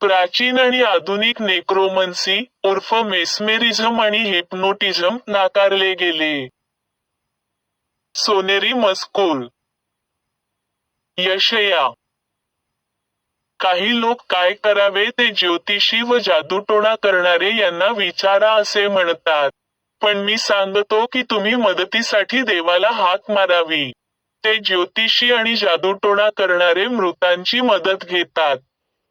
प्राचीन आणि आधुनिक नेक्रोमन्सी उर्फ मेस्मेरिझम आणि हिप्नोटिझम नाकारले गेले. सोनेरी मजकूर यशया. काही लोक काय करावे ते ज्योतिषी व जादूटोणा करणारे यांना विचारा असे म्हणतात. पण मी सांगतो की तुम्ही मदतीसाठी देवाला हाक मारावी. ते ज्योतिषी आणि जादूटोणा करणारे मृतांची मदत घेतात.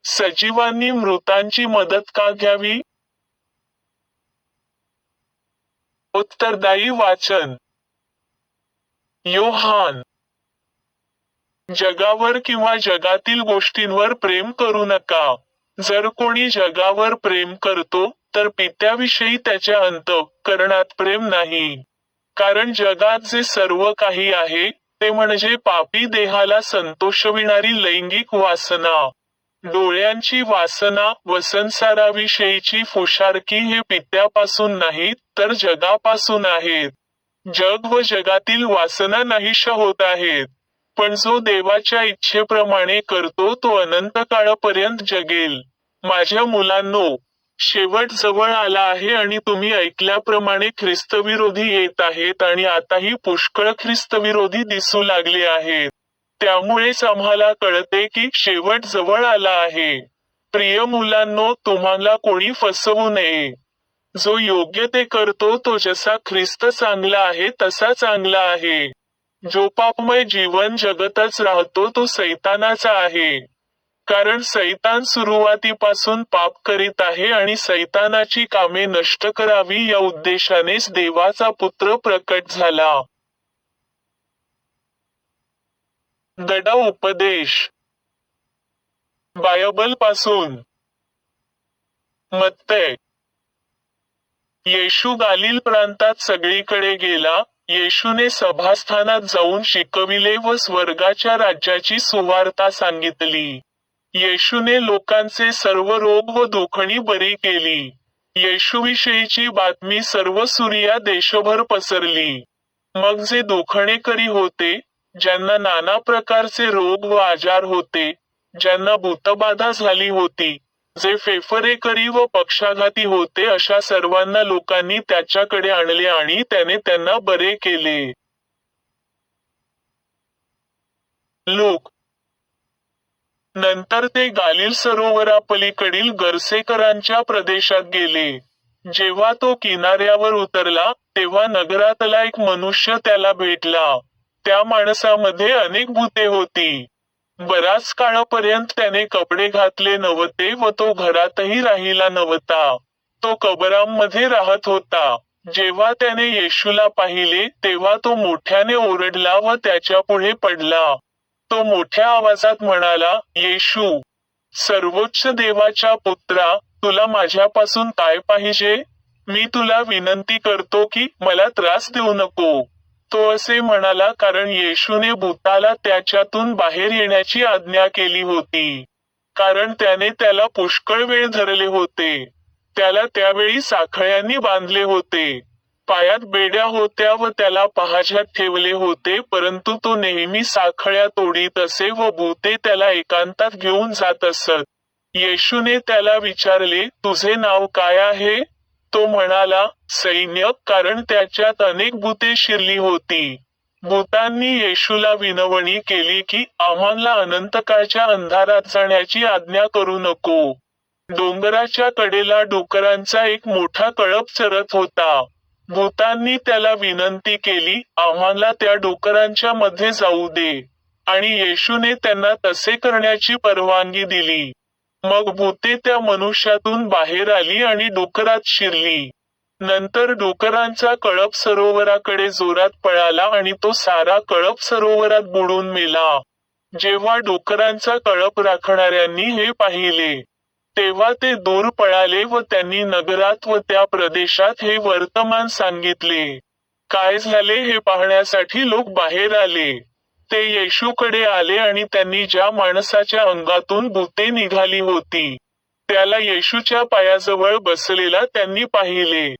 सजीवांनी मृतांची मदत का घ्यावी? उत्तरदायी वाचन. योहान. जगावर किंवा जगातील गोष्टींवर प्रेम करू नका. जर कोणी जगावर प्रेम करतो तर पित्याविषयी त्याच्या अंत करण्यात प्रेम नाही. कारण जगात जे सर्व काही आहे ते म्हणजे पापी देहाला संतोषविणारी लैंगिक वासना. डोळ्यांची वासना व संसाराविषयीची फुशारकी हे पित्यापासून नाहीत तर जगापासून आहेत. जग व जगातील वासना नाहीशा होत आहेत. पण जो देवाच्या इच्छेप्रमाणे करतो तो अनंत काळापर्यंत जगेल. माझ्या मुलांनो शेवट जवळ आला आहे आणि तुम्ही ऐकल्याप्रमाणे ख्रिस्तविरोधी येत आहेत आणि आताही पुष्कळ ख्रिस्तविरोधी दिसू लागले आहेत. त्यामुळेच आम्हाला कळते की शेवट जवळ आला आहे. प्रिय मुलांनो तुम्हाला कोणी फसवू नये. जो योग्य ते करतो तो जसा ख्रिस्त चांगला आहे तसा चांगला आहे. जो पापमय जीवन जगतच राहतो तो सैतानाचा आहे. कारण सैतान सुरुवातीपासून पाप करीत आहे आणि सैतानाची कामे नष्ट करावी या उद्देशानेच देवाचा पुत्र प्रकट झाला. दडा उपदेश बायबलपासून. मत्ते. येशू गालिल प्रांतात सगळीकडे गेला येशूने सभास्थानात जाऊन शिकविले व स्वर्गाच्या राज्याची सुवार्ता सांगितली. येशूने लोकांचे सर्व रोग व दुखणी बरी केली. येशूविषयीची बातमी सर्व सूर्या देशभर पसरली. मग जे दुखणेकरी होते ज्यांना नाना प्रकारचे रोग व आजार होते ज्यांना भूतबाधा झाली होती जे फेफरेकरी व पक्षाघाती होते अशा सर्वांना लोकांनी त्याच्याकडे आणले आणि त्याने त्यांना बरे केले. लोक. नंतर ते गालिल सरोवरापलीकडील गरसेकरांच्या प्रदेशात गेले. जेव्हा तो किनाऱ्यावर उतरला तेव्हा नगरातला एक मनुष्य त्याला भेटला. त्या माणसामध्ये अनेक भूते होती. बराच काळापर्यंत त्याने कपडे घातले नव्हते व तो घरातही राहिला नव्हता. तो कबरांमध्ये राहत होता. जेव्हा त्याने येशूला पाहिले तेव्हा तो मोठ्याने ओरडला व त्याच्या पुढे पडला. तो मोठ्या आवाजात म्हणाला येशू सर्वोच्च देवाच्या पुत्रा तुला माझ्यापासून काय पाहिजे? मी तुला विनंती करतो की मला त्रास देऊ नको. तो असे म्हणाला कारण येशूने भूताला त्याच्यातून बाहेर येण्याची आज्ञा केली होती. कारण त्याने त्याला पुष्कळ वेळ धरले होते. त्याला त्यावेळी साखळ्यांनी बांधले होते. पायात बेड्या होत्या व त्याला पहाज्यात ठेवले होते परंतु तो नेहमी साखळ्या तोडीत असे व भूते त्याला एकांतात घेऊन जात असत. येशूने त्याला विचारले तुझे नाव काय आहे? तो म्हणाला सैन्य कारण त्याच्यात अनेक भूते शिरली होती. भूतांनी येशूला विनवणी केली की आम्हाला अनंतकाळच्या अंधारात जाण्याची आज्ञा करू नको. डोंगराच्या कडेला डुकरांचा एक मोठा कळप चरत होता. भूतांनी त्याला विनंती केली आम्हाला त्या डुकरांच्या मध्ये जाऊ दे. आणि येशूने त्यांना तसे करण्याची परवानगी दिली. मग भूते त्या मनुष्यातून बाहेर आली आणि डुकरात शिरली. नंतर डुकरांचा कळप सरोवराकडे जोरात पळाला आणि तो सारा कळप सरोवरात बुडून मेला. जेव्हा डुकरांचा कळप राखणाऱ्यांनी हे पाहिले तेव्हा ते दूर पळाले व त्यांनी नगरात व त्या प्रदेशात हे वर्तमान सांगितले. काय झाले हे पाहण्यासाठी लोक बाहेर आले. ते येशूकडे आले आणि त्यांनी ज्या माणसाच्या अंगातून भूते निघाली होती त्याला येशूच्या पायाजवळ बसलेला त्यांनी पाहिले.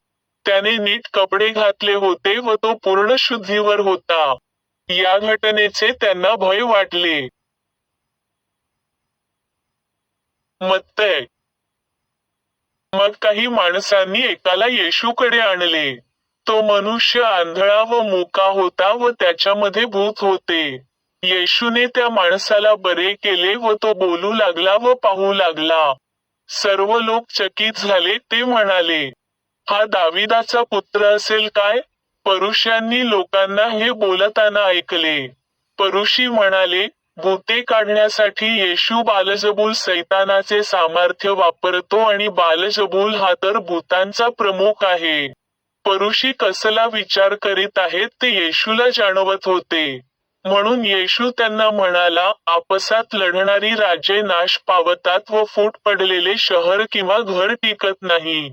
त्याने नीट कपडे घातले होते व तो पूर्ण शुद्धीवर होता. या घटनेचे त्यांना भय वाटले. मत्तय. मग काही माणसांनी एकाला येशूकडे आणले. तो मनुष्य आंधळा व मुका होता व त्याच्यामध्ये भूत होते. येशूने त्या माणसाला बरे केले व तो बोलू लागला व पाहू लागला. सर्व लोक चकित झाले ते म्हणाले हा दाविदाचा पुत्र असेल काय? परुषांनी लोकांना हे बोलताना ऐकले. परुषी म्हणाले भूते काढण्यासाठी येशू बालजबूल सैतानाचे सामर्थ्य वापरतो आणि बालजबूल हा तर भूतांचा प्रमुख आहे. परुषी कसला विचार करीत आहेत ते येशूला जाणवत होते. म्हणून येशू त्यांना म्हणाला आपसात लढणारी राज्ये नाश पावतात व फूट पडलेले शहर किंवा घर टिकत नाही.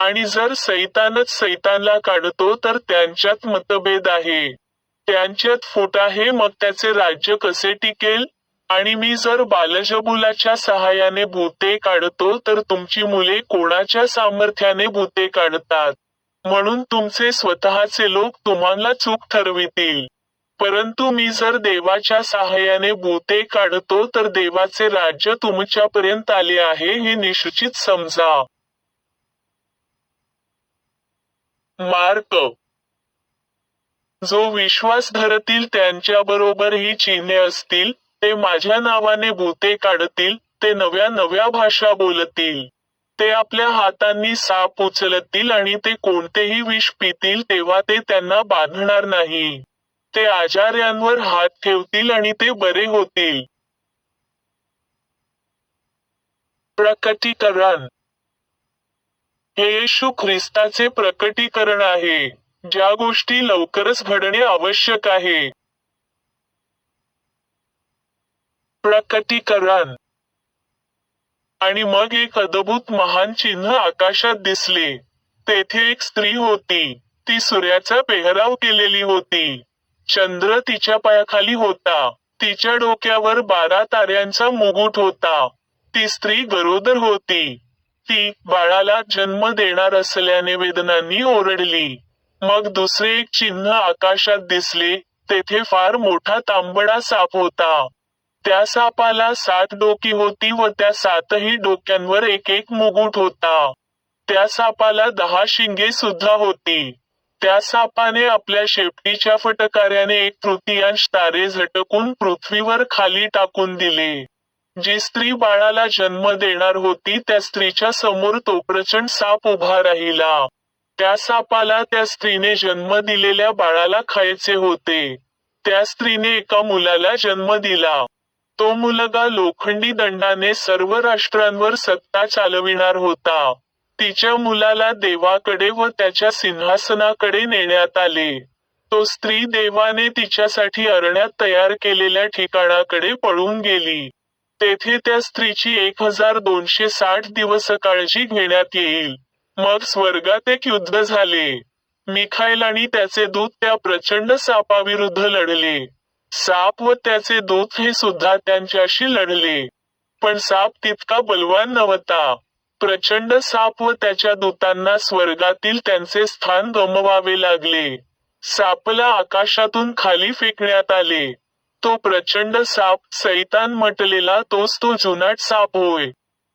आणि जर सैतानच सैतानला काढतो तर त्यांच्यात मतभेद आहे. त्यांच्यात फूट आहे मग त्याचे राज्य कसे टिकेल? आणि मी जर बालजबुलाच्या सहाय्याने भूते काढतो तर तुमची मुले कोणाच्या सामर्थ्याने भूते काढतात? म्हणून तुमचे स्वतःचे लोक तुम्हाला चूक ठरवितील. परंतु मी जर देवाच्या सहाय्याने भूते काढतो तर देवाचे राज्य तुमच्यापर्यंत आले आहे हे निश्चित समजा. मार्क. जो विश्वास धरतील त्यांच्याबरोबर ही चिन्हे असतील ते माझ्या नावाने भूते काढतील ते नव्या नव्या भाषा बोलतील. ते आपल्या हातांनी साप उचलतील आणि ते कोणतेही विष पितील तेव्हा ते त्यांना बांधणार नाही. ते आजार्यांवर हात ठेवतील आणि ते बरे होतील. प्रकटीकरण. हे येशू ख्रिस्ताचे प्रकटीकरण आहे. ज्या गोष्टी लवकरच घडणे आवश्यक आहे. प्रकटीकरण. आणि मग एक अद्भुत महान चिन्ह आकाशात दिसले. तेथे एक स्त्री होती. ती सूर्याचा पेहराव केलेली होती. चंद्र तिच्या पायाखाली होता. तिच्या डोक्यावर बारा ताऱ्यांचा मुकुट होता. ती स्त्री गरोदर होती. ती बाळाला जन्म देणार असल्याने वेदनांनी ओरडली. मग दुसरे एक चिन्ह आकाशात दिसले. तेथे फार मोठा तांबडा साप होता. त्या सापाला सात डोकी होती व त्या सातही डोक्यांवर एक एक मुगुट होता. त्या सापाला दहा शिंगे सुद्धा होती. त्या सापाने आपल्या शेपटीच्या फटकाऱ्याने एक तृतीयांश तारे झटकून पृथ्वीवर खाली टाकून दिले. जी स्त्री बाळाला जन्म देणार होती त्या स्त्रीच्या समोर तो प्रचंड साप उभा राहिला. त्या सापाला त्या स्त्रीने जन्म दिलेल्या बाळाला खायचे होते. त्या स्त्रीने एका मुलाला जन्म दिला. तो मुलगा लोखंडी दंडाने सर्व राष्ट्रांवर सत्ता चालविणार होता. तिच्या मुलाला देवाकडे व त्याच्या सिंहासनाकडे नेण्यात आले. तो स्त्री देवाने तिच्यासाठी अरण्यात तयार केलेल्या ठिकाणाकडे पळून गेली. तेथे त्या स्त्रीची एक हजार दोनशे साठ दिवस काळजी घेण्यात येईल. मग स्वर्गात एक युद्ध झाले. मिखाईल आणि त्याचे दूत त्या प्रचंड सापाविरुद्ध लढले. साप व त्याचे दूत हे सुद्धा त्यांच्याशी लढले. पण साप तितका बलवान नव्हता. प्रचंड साप व त्याच्या दूतांना स्वर्गातील त्यांचे स्थान गमवावे लागले. सापला आकाशातून खाली फेकण्यात आले. तो प्रचंड साप सैतान म्हटलेला तोच तो जुनाट साप होय.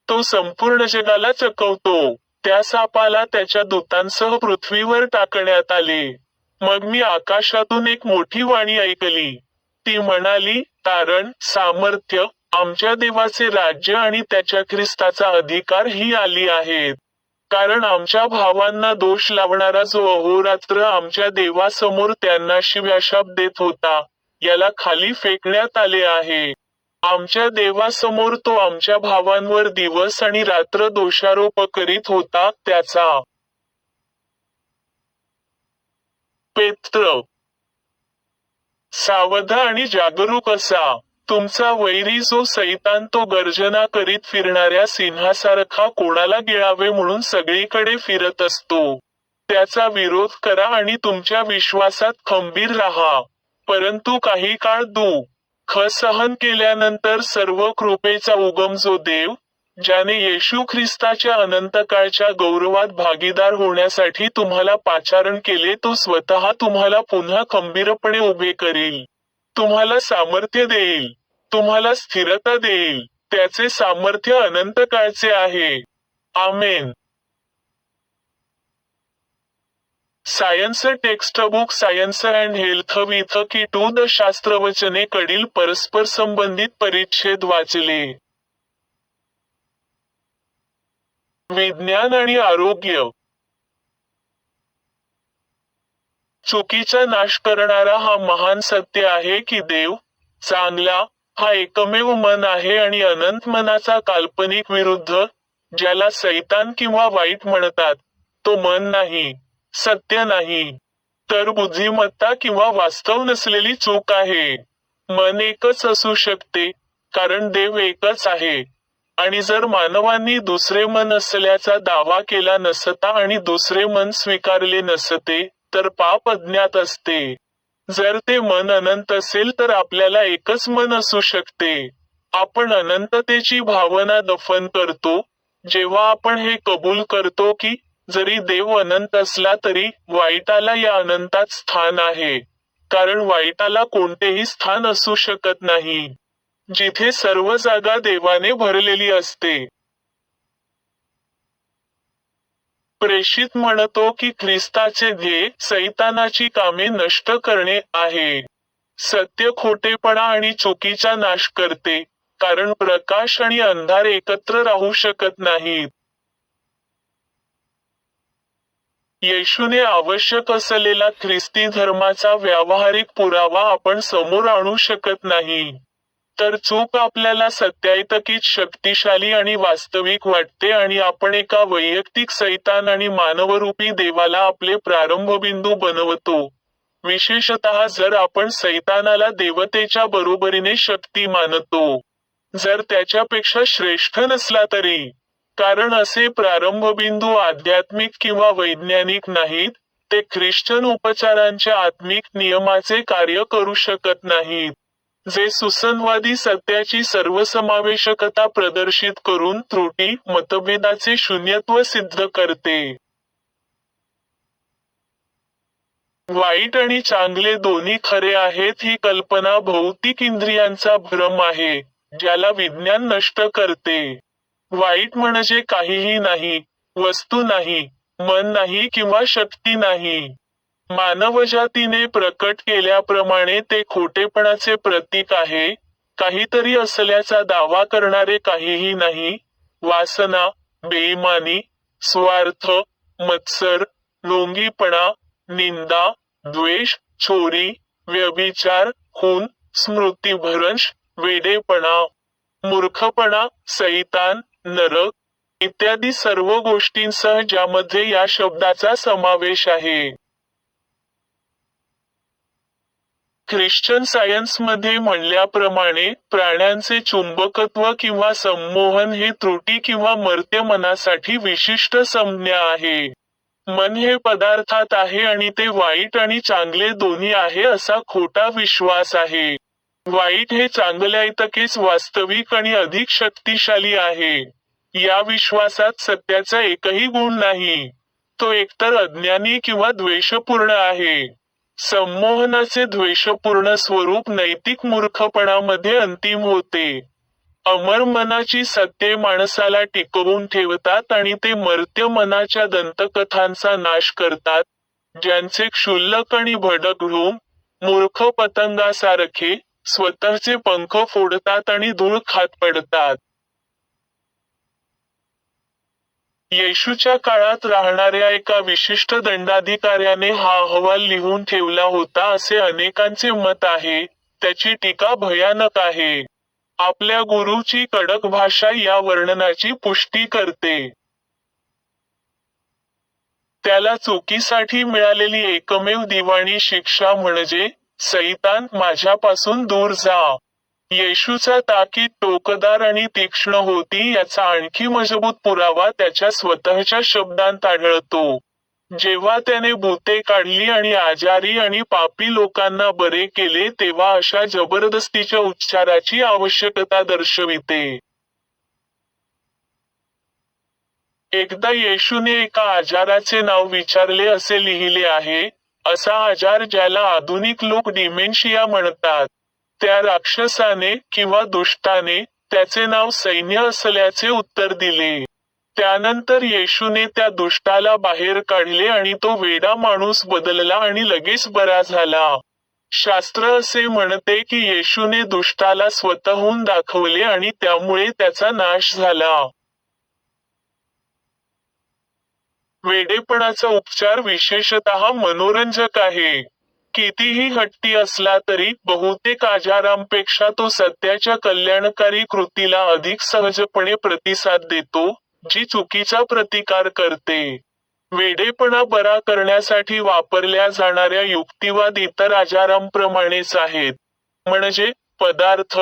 तो संपूर्ण जगाला चकवतो. त्या सापाला त्याच्या दूतांसह पृथ्वीवर टाकण्यात आले. मग मी आकाशातून एक मोठी वाणी ऐकली. ती म्हणाली तारण सामर्थ्य आमच्या देवाचे राज्य आणि त्याच्या ख्रिस्ताचा अधिकार ही आली आहेत. कारण आमच्या भावांना दोष लावणारा जो अहोरात्र आमच्या देवासमोर त्यांना शिव्याशाप देत होता याला खाली फेकण्यात आले आहे. आमच्या देवासमोर तो आमच्या भावांवर दिवस आणि रात्र दोषारोप करीत होता त्याचा. पेत्र सावध आणि जागरूक असा. तुमचा वैरी जो सैतान तो गर्जना करीत फिरणाऱ्या सिंहासारखा कोणाला गिळावे म्हणून सगळीकडे फिरत असतो. त्याचा विरोध करा आणि तुमच्या विश्वासात खंबीर राहा. परंतु काही काळ दुःख सहन केल्यानंतर सर्व कृपेचा उगम जो देव ज्याने येशू ख्रिस्ताच्या अनंतकाळच्या गौरवात भागीदार होण्यासाठी तुम्हाला पाचारण केले तो स्वतः तुम्हाला पुन्हा खंबीरपणे उभे करील. तुम्हाला सामर्थ्य देईल. तुम्हाला स्थिरता देईल. त्याचे सामर्थ्य अनंत काळचे आहे. Amen. Science textbook science and health with key to the शास्त्रवचने कडील परस्पर संबंधित परिच्छेद वाचले. विज्ञान आणि आरोग्य. चुकीचा नाश करणारा हा महान सत्य आहे की देव चांगला हा एकमेव मन आहे आणि अनंत मनाचा काल्पनिक विरुद्ध ज्याला सैतान किंवा वाईट म्हणतात तो मन नाही सत्य नाही तर बुद्धिमत्ता किंवा वास्तव नसलेली चूक आहे. मन एकच असू शकते कारण देव एकच आहे. आणि जर मानवांनी दुसरे मन असल्याचा दावा केला नसता आणि दुसरे मन स्वीकारले नसते तर पाप अज्ञात असते. जर ते मन अनंत असेल तर आपल्याला एकच मन असू शकते. आपण अनंततेची भावना दफन करतो. जेव्हा आपण हे कबूल करतो की जरी देव अनंत असला तरी वाईटाला या अनंतात स्थान आहे. कारण वाईटाला कोणतेही स्थान असू शकत नाही. जिथे सर्व जागा देवाने भरलेली असते. प्रेषित म्हणतो की ख्रिस्ताचे ध्येय सैतानाची कामे नष्ट करणे आहे. सत्य खोटेपणा आणि चुकीचा नाश करते कारण प्रकाश आणि अंधार एकत्र राहू शकत नाहीत. येशूने आवश्यक असलेला ख्रिस्ती धर्माचा व्यावहारिक पुरावा आपण समोर आणू शकत नाही. तर चूक आपल्याला सत्यायतकीच शक्तिशाली आणि वास्तविक वाटते आणि आपण एका वैयक्तिक सैतान आणि मानवरूपी देवाला आपले प्रारंभबिंदू बनवतो. विशेषत जर आपण सैतानाला देवतेच्या बरोबरीने शक्ती मानतो. जर त्याच्यापेक्षा श्रेष्ठ नसला तरी. कारण असे प्रारंभबिंदू आध्यात्मिक किंवा वैज्ञानिक नाहीत ते ख्रिश्चन उपचारांच्या आत्मिक नियमाचे कार्य करू शकत नाहीत. जे सुसंवादी सत्याची सर्वसमावेशकता प्रदर्शित करून त्रुटी मतभेदाचे शून्यत्व सिद्ध करते. वाईट आणि चांगले दोन्ही खरे आहेत ही कल्पना भौतिक इंद्रियांचा भ्रम आहे ज्याला विज्ञान नष्ट करते. वाईट म्हणजे काहीही नाही वस्तू नाही मन नाही किंवा शक्ती नाही. मानवजातीने प्रकट केल्याप्रमाणे ते खोटेपणाचे प्रतीक आहे. काहीतरी असल्याचा दावा करणारे काहीही नाही. वासना बेईमानी स्वार्थ मत्सर लोंगीपणा निंदा द्वेष चोरी व्यभिचार खून स्मृतीभ्रंश वेडेपणा मूर्खपणा सैतान नरक इत्यादी सर्व गोष्टींसह ज्यामध्ये या शब्दाचा समावेश आहे. ख्रिश्चन सायन्समध्ये म्हणल्याप्रमाणे प्राण्यांचे चुंबकत्व किंवा संमोहन हे त्रुटी किंवा मर्त्य मनासाठी विशिष्ट संज्ञा आहे. मन हे पदार्थात आहे आणि ते वाईट आणि चांगले दोन्ही आहे असा खोटा विश्वास आहे. वाईट हे चांगल्या इतकेच वास्तविक आणि अधिक शक्तिशाली आहे. या विश्वासात सत्याचा एकही गुण नाही. तो एकतर अज्ञानी किंवा द्वेषपूर्ण आहे. संमोहनाचे द्वेषपूर्ण स्वरूप नैतिक मूर्खपणामध्ये अंतिम होते. अमर मनाची सत्ये माणसाला टिकवून ठेवतात आणि ते मर्त्य मनाच्या दंतकथांचा नाश करतात ज्यांचे क्षुल्लक आणि भडक रूम मूर्ख पतंगासारखे स्वतःचे पंख फोडतात आणि धूळ खात पडतात. येशूच्या काळात राहणाऱ्या एका विशिष्ट दंडाधिकाऱ्याने हा अहवाल लिहून ठेवला होता असे अनेकांचे मत आहे. त्याची टीका भयानक आहे. आपल्या गुरुची कडक भाषा या वर्णनाची पुष्टी करते. त्याला चुकीसाठी मिळालेली एकमेव दिवाणी शिक्षा म्हणजे सैतान माझ्यापासून दूर जा. येशूचा ताकीद टोकदार आणि तीक्ष्ण होती याचा आणखी मजबूत पुरावा त्याच्या स्वतःच्या शब्दांत आढळतो. जेव्हा त्याने भूते काढली आणि आजारी आणि पापी लोकांना बरे केले तेव्हा अशा जबरदस्तीच्या उच्चाराची आवश्यकता दर्शविते. एकदा येशूने एका आजाराचे नाव विचारले असे लिहिले आहे असा आजार ज्याला आधुनिक लोक डिमेन्शिया म्हणतात. त्या राक्षसाने किंवा दुष्टाने त्याचे नाव सैन्य असल्याचे उत्तर दिले. त्यानंतर येशूने त्या दुष्टाला बाहेर काढले आणि तो वेडा माणूस बदलला आणि लगेच बरा झाला. शास्त्र असे म्हणते की येशूने दुष्टाला स्वतःहून दाखवले आणि त्यामुळे त्याचा नाश झाला. वेडेपणाचा उपचार विशेषतः मनोरंजक आहे. कितीही हट्टी असला तरी बहुतेक आजारांपेक्षा तो सध्याच्या कल्याणकारी कृतीला अधिक सहजपणे प्रतिसाद देतो जी चुकीचा प्रतिकार करते. वेडेपणा बरा करण्यासाठी वापरल्या जाणाऱ्या युक्तिवाद इतर आजारांप्रमाणेच आहेत. म्हणजे पदार्थ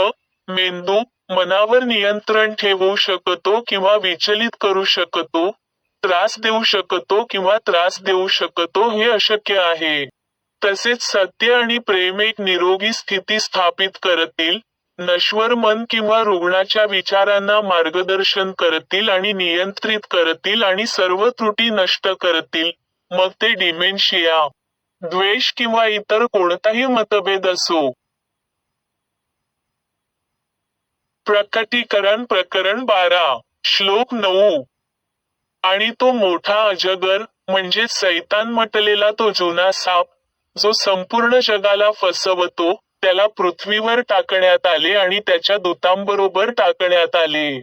मेंदू मनावर नियंत्रण ठेवू शकतो किंवा विचलित करू शकतो त्रास देऊ शकतो किंवा त्रास देऊ शकतो हे अशक्य आहे. तसेच सत्य आणि प्रेम एक निरोगी स्थिती स्थापित करतील नश्वर मन किंवा रुग्णाच्या विचारांना मार्गदर्शन करतील आणि नियंत्रित करतील आणि सर्व त्रुटी नष्ट करतील. मग ते डिमेन्शिया द्वेष किंवा इतर कोणताही मतभेद असो. प्रकटीकरण प्रकरण बारा श्लोक नऊ. आणि तो मोठा अजगर म्हणजे सैतान म्हटलेला तो जुना साप जो संपूर्ण जगाला फसवतो त्याला पृथ्वीवर टाकण्यात आले आणि त्याच्या दूतांबरोबर टाकण्यात आले.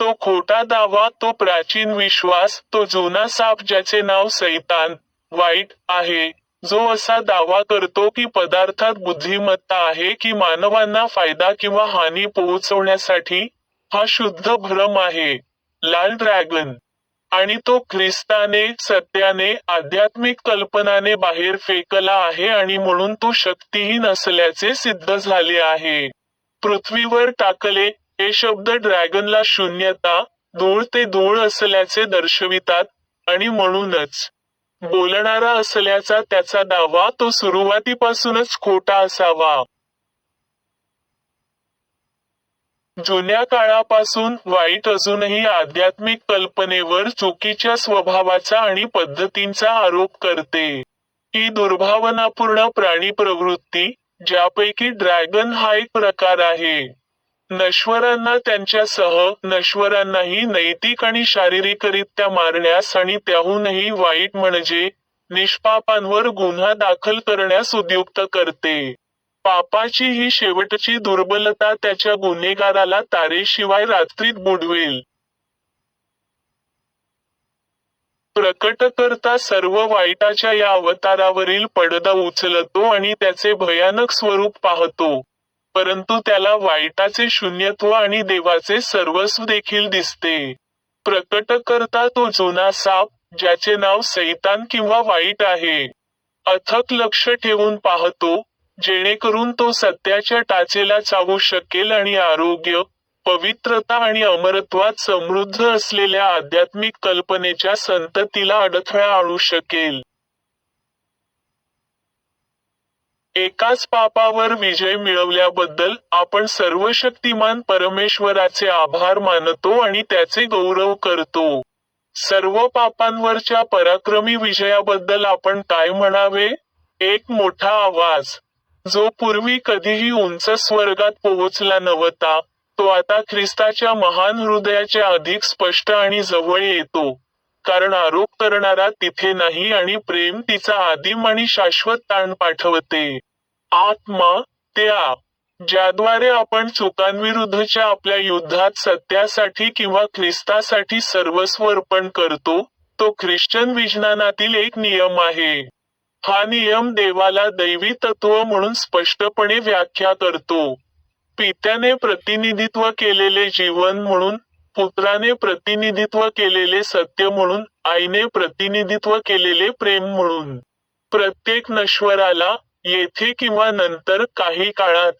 तो खोटा दावा तो प्राचीन विश्वास तो जुना साप ज्याचे नाव सैतान वाईट आहे. जो असा दावा करतो की पदार्थात बुद्धिमत्ता आहे की मानवांना फायदा किंवा हानी पोहोचवण्यासाठी हा शुद्ध भ्रम आहे. लाल ड्रॅगन आणि तो ख्रिस्ताने सत्याने आध्यात्मिक कल्पनाने बाहेर फेकला आहे आणि म्हणून तो शक्तीहीन असल्याचे सिद्ध झाले आहे. पृथ्वीवर टाकले हे शब्द ड्रॅगनला शून्यता धूळ ते धूळ असल्याचे दर्शवितात आणि म्हणूनच बोलणारा असल्याचा त्याचा दावा तो सुरुवातीपासूनच खोटा असावा. जुन्या काळापासून वाईट अजूनही आध्यात्मिक कल्पनेवर चुकीच्या स्वभावाचा आणि पद्धतींचा आरोप करते. ही दुर्भावनापूर्ण प्राणी प्रवृत्ती ज्यापैकी ड्रॅगन हा एक प्रकार आहे. नश्वरांना त्यांच्यासह नश्वरांनाही नैतिक आणि शारीरिकरित्या मारण्यास आणि त्याहूनही वाईट म्हणजे निष्पापांवर गुन्हा दाखल करण्यास उद्युक्त करते. पापाची ही शेवटची दुर्बलता त्याच्या गुन्हेगाराला तारेशिवाय रात्रीत बुडवेल. प्रकटकर्ता सर्व वाईटाच्या या अवतारावरील पडदा उचलतो आणि त्याचे भयानक स्वरूप पाहतो. परंतु त्याला वाईटाचे शून्यत्व आणि देवाचे सर्वस्व देखील दिसते. प्रकटकर्ता तो जुना साप ज्याचे नाव सैतान किंवा वाईट आहे. अथक लक्ष ठेवून पाहतो जेणेकरून तो सत्याच्या टाचेला चावू शकेल आणि आरोग्य पवित्रता आणि अमरत्वात समृद्ध असलेल्या आध्यात्मिक कल्पनेच्या संततीला अडथळा आणू शकेल. एकाच पापावर विजय मिळवल्याबद्दल आपण सर्वशक्तिमान परमेश्वराचे आभार मानतो आणि त्याचे गौरव करतो. सर्व पापांवरच्या पराक्रमी विजयाबद्दल आपण काय म्हणावे? एक मोठा आवाज. जो पूर्वी कधीही उंच स्वर्गात पोहोचला नव्हता तो आता ख्रिस्ताच्या महान हृदयाच्या अधिक स्पष्ट आणि जवळ येतो. कारण आरोप करणारा तिथे नाही आणि प्रेम तिचा आदिम आणि शाश्वत ताण पाठवते. आत्मा त्या ज्याद्वारे आपण चुकांविरुद्धच्या आपल्या युद्धात सत्यासाठी किंवा ख्रिस्तासाठी सर्वस्व अर्पण करतो तो ख्रिश्चन विज्ञानातील एक नियम आहे. हा नियम देवाला दैवी तत्व म्हणून स्पष्टपणे व्याख्या करतो. पित्याने प्रतिनिधित्व केलेले जीवन म्हणून पुत्राने प्रतिनिधित्व केलेले सत्य म्हणून आईने प्रतिनिधित्व केलेले प्रेम म्हणून. प्रत्येक नश्वराला येथे किंवा नंतर काही काळात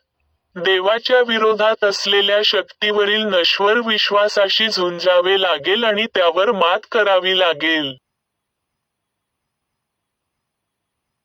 देवाच्या विरोधात असलेल्या शक्तीवरील नश्वर विश्वासाशी झुंजावे लागेल आणि त्यावर मात करावी लागेल.